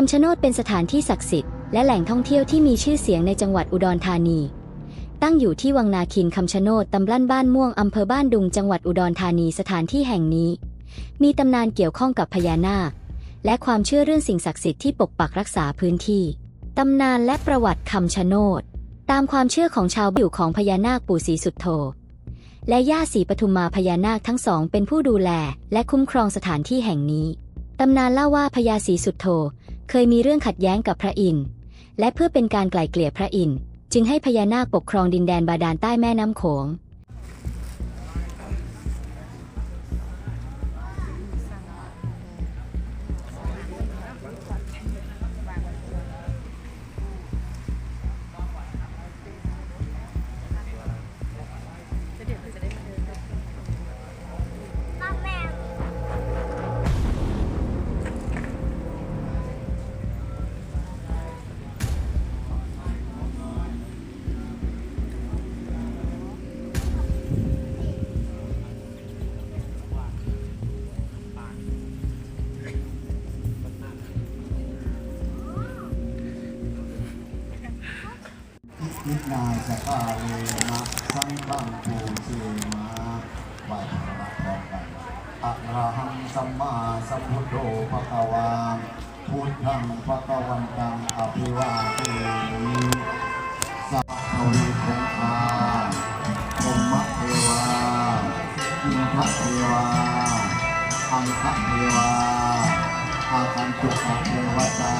คำชะโนดเป็นสถานที่ศักดิ์สิทธิ์และแหล่งท่องเที่ยวที่มีชื่อเสียงในจังหวัดอุดรธานี ตั้งอยู่ที่วังนาคินคำชะโนดตำบลบ้านม่วงอำเภอบ้านดุงจังหวัดอุดรธานีสถานที่แห่งนี้ มีตำนานเกี่ยวข้องกับพญานาค และความเชื่อเรื่องสิ่งศักดิ์สิทธิ์ที่ปกปักรักษาพื้นที่ตำนานและประวัติคำชะโนด ตามความเชื่อของชาวอยู่ของพญานาคปู่ศรีสุดโธและย่าศรีปทุมมาพญานาคทั้งสองเป็นผู้ดูแล และคุ้มครองสถานที่แห่งนี้ ตำนานเล่าว่าพญาศรีสุดโธ เคยมีเรื่องขัดแย้งกับพระอินทร์และเพื่อเป็นการไกล่เกลี่ยพระอินทร์จึงให้พญานาคปกครองดินแดนบาดาลใต้แม่น้ำโขง นินาจะกาเลนะสังฆังปูเชมาไหวพระพร้อมกันอะระหังสัมมาสัมพุทโธภะคะวาพุทธังภะคะวันตังอภิวาเทมิสัพพะวิคงคาภมมะเทวาอินทะเทวาอังคะเทวาอาคันตุกะเทวตา